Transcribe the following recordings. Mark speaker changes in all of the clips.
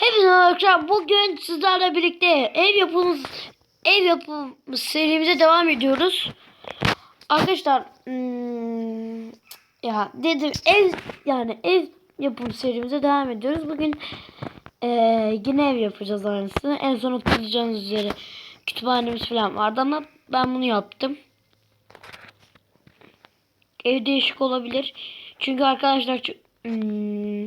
Speaker 1: Hepinize arkadaşlar bugün sizlerle birlikte ev yapımız ev yapım serimize devam ediyoruz. Arkadaşlar hmm, ya dedim ev yani ev yapım serimize devam ediyoruz. Bugün eee, yine ev yapacağız aynısını. En son hatırlayacağınız üzere kütüphanemiz falan vardı ama ben bunu yaptım. Ev değişik olabilir. Çünkü arkadaşlar hmm,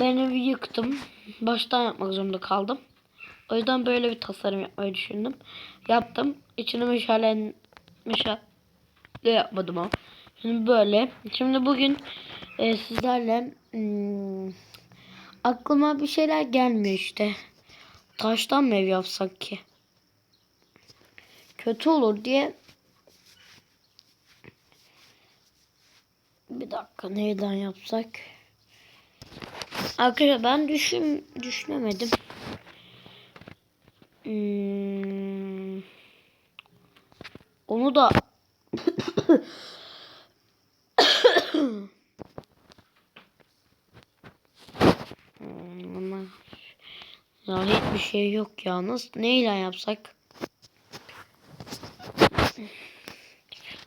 Speaker 1: ben evi yıktım. Baştan yapmak zorunda kaldım. O yüzden böyle bir tasarım yapmayı düşündüm. Yaptım. İçini meşalen meşale yapmadım ama. Şimdi böyle. Şimdi bugün e, sizlerle hmm, aklıma bir şeyler gelmiyor işte. Taştan mı ev yapsak ki? Kötü olur diye bir dakika neyden yapsak? Arkadaşlar ben düşün düşünemedim. Hmm, onu da ya hiçbir şey yok ya. Nasıl neyle yapsak?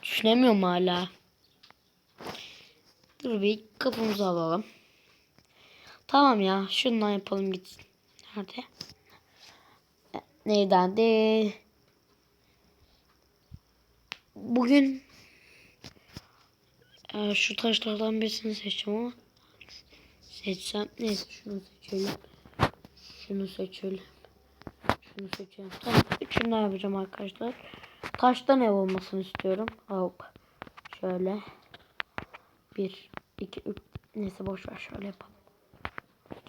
Speaker 1: Düşünemiyorum hala. Dur bir kapımızı alalım. Tamam ya şundan yapalım gitsin. Nerede? Neyden de? Bugün e, şu taşlardan birisini seçeceğim ama seçsem neyse şunu seçelim. Şunu seçelim. Şunu seçelim. Tamam üçünden yapacağım arkadaşlar. Taştan ev olmasını istiyorum. Hop. Şöyle. Bir, iki, üç. Neyse boş ver şöyle yapalım.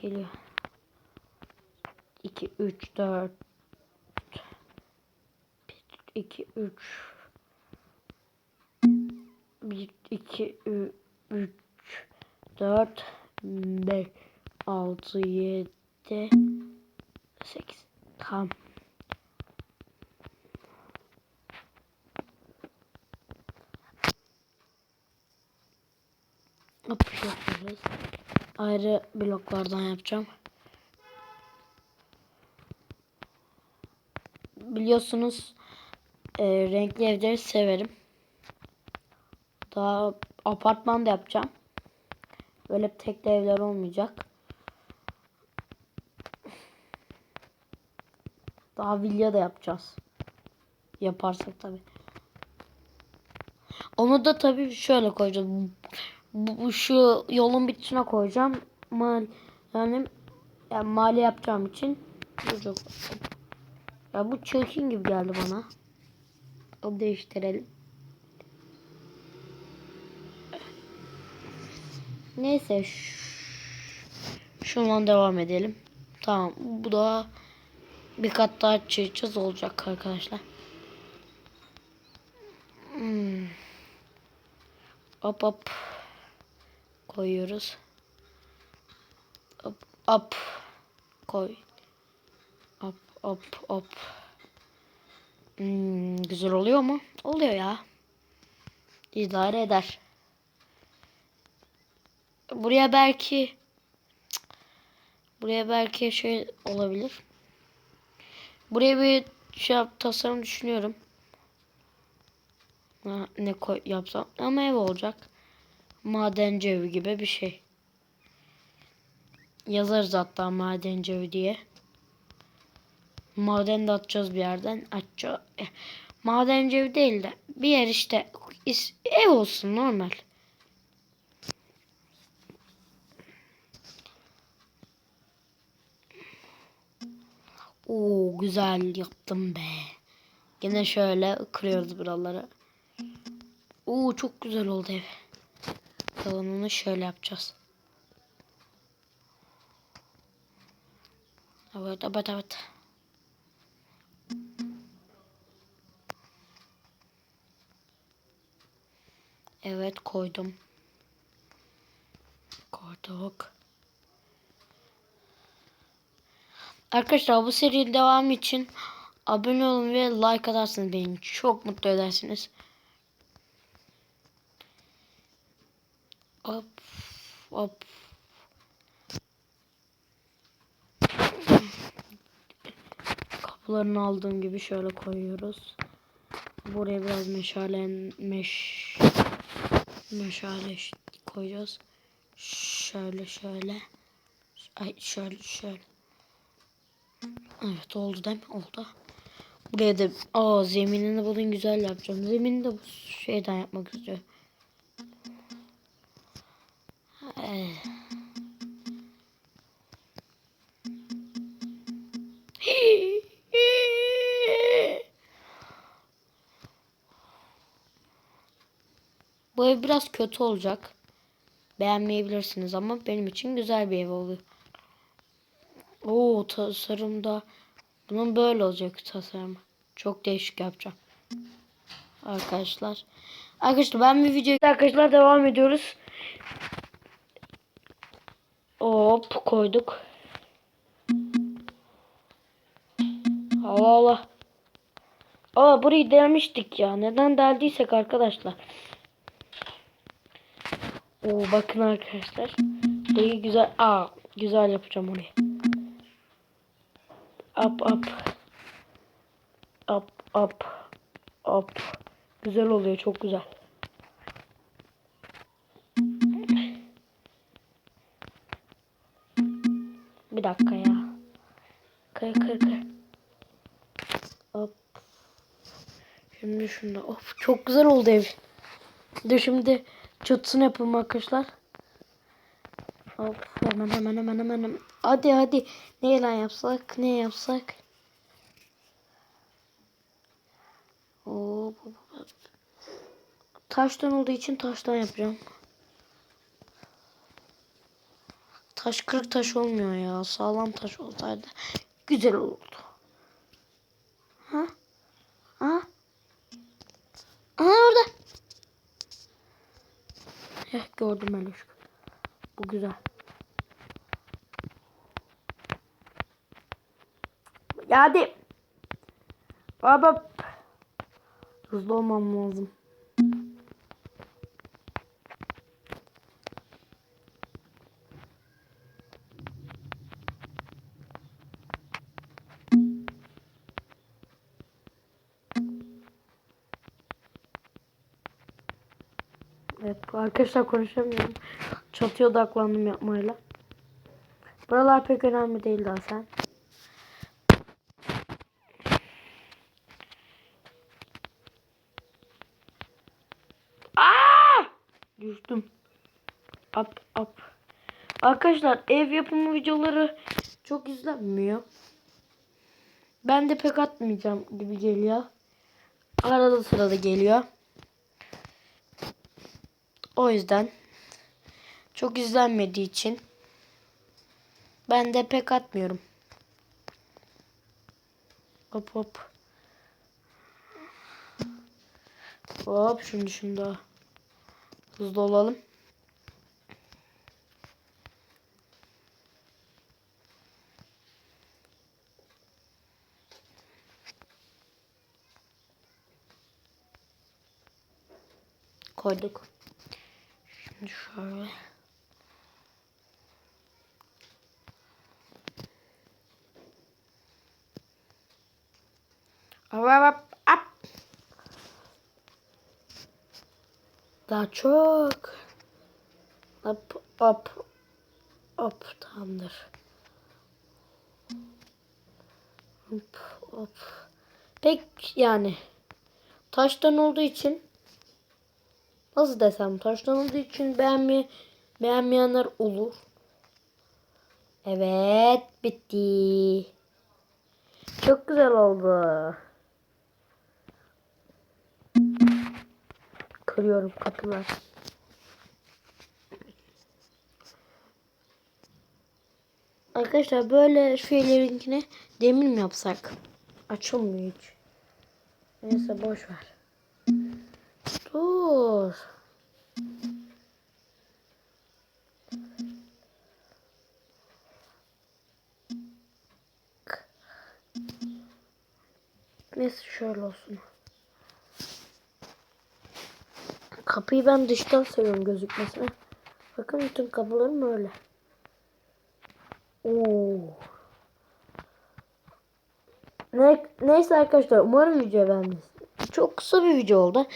Speaker 1: Geliyor. 2 3 4 1 2 3 1 2 3 4 5 6 7 8 Tamam. Hop yapıyoruz. Ayrı bloklardan yapacağım. Biliyorsunuz e, renkli evleri severim. Daha apartman da yapacağım. Böyle tekli evler olmayacak. Daha villa da yapacağız. Yaparsak tabi. Onu da tabi şöyle koyacağız. Bu, şu yolun bitişine koyacağım. Mal yani, yani mali yapacağım için. Ya bu çirkin gibi geldi bana. O değiştirelim. Neyse. Şundan devam edelim. Tamam. Bu da bir kat daha çizeceğiz olacak arkadaşlar. Hmm. Hop hop. Koyuyoruz. Hop hop. Koy. Hop hop hop. Hmm, güzel oluyor mu? Oluyor ya. İdare eder. Buraya belki buraya belki şey olabilir. Buraya bir şey yap, tasarım düşünüyorum. Ha, ne koy yapsam ama ev olacak. Madenci evi gibi bir şey. Yazarız hatta madenci evi diye. Maden de atacağız bir yerden. Atacağız. Eh, Madenci ev değil de bir yer işte ev olsun normal. Oo güzel yaptım be. Yine şöyle kırıyoruz buraları. Oo çok güzel oldu ev. Tavanını şöyle yapacağız. Evet evet evet. Evet koydum. Koyduk. Arkadaşlar bu serinin devamı için abone olun ve like atarsanız beni çok mutlu edersiniz. Hop. Hop. Kapılarını aldığım gibi şöyle koyuyoruz. Buraya biraz meşale meş meşale koyacağız. Şöyle şöyle. Ay şöyle şöyle. Evet oldu değil mi? Oldu. Buraya da aa zeminini bunun güzel yapacağım. Zemini de bu şeyden yapmak istiyorum. Bu ev biraz kötü olacak. Beğenmeyebilirsiniz ama benim için güzel bir ev oluyor. Oo tasarımda bunun böyle olacak tasarım. Çok değişik yapacağım. Arkadaşlar. Arkadaşlar ben bir video arkadaşlar devam ediyoruz. Hop koyduk. Allah Allah. Aa burayı delmiştik ya. Neden deldiysek arkadaşlar. Oo bakın arkadaşlar. Burayı güzel. Aa güzel yapacağım orayı. Up up. Up up. Up. Güzel oluyor çok güzel. Bir dakika ya. Kır kır kır. Hop. Şimdi şunda. Of çok güzel oldu ev. Dur şimdi çatısını yapalım arkadaşlar. Hop hemen hemen hemen hemen. Hadi hadi. Ne lan yapsak? Ne yapsak? Hop. Taştan olduğu için taştan yapacağım. Taş kırık taş olmuyor ya. Sağlam taş olsaydı güzel olurdu. Ha? Ha? Aha orada. Heh, gördüm ben ışık. Bu güzel. Hadi. Baba. Hızlı olmam lazım. Evet arkadaşlar konuşamıyorum. Çatıya odaklandım yapmayla. Buralar pek önemli değil daha sen. Aa! Düştüm. Up up. Arkadaşlar ev yapımı videoları çok izlenmiyor. Ben de pek atmayacağım gibi geliyor. Arada sırada geliyor. O yüzden çok izlenmediği için ben de pek atmıyorum. Hop hop. Hop şimdi şimdi hızlı olalım. Koyduk. Şimdi şöyle. Hop hop. Daha çok. Hop hop. Hop tamamdır. Hop hop. Pek yani taştan olduğu için nasıl desem taştan olduğu için beğenme, beğenmeyenler olur. Evet bitti. Çok güzel oldu. Kırıyorum kapılar. Arkadaşlar böyle şeylerinkine demir mi yapsak? Açılmıyor hiç. Neyse boş ver. Dur. Neyse şöyle olsun. Kapıyı ben dıştan seviyorum gözükmesine. Bakın bütün kapılarım öyle. Oo. Ne, neyse arkadaşlar umarım video beğendiniz. Çok kısa bir video oldu.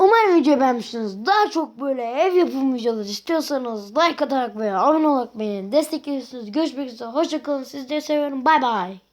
Speaker 1: Umarım video beğenmişsiniz. Daha çok böyle ev yapımı videolar istiyorsanız like atarak veya abone olarak beni destekliyorsunuz. Görüşmek üzere. Hoşçakalın. Sizleri seviyorum. Bay bay.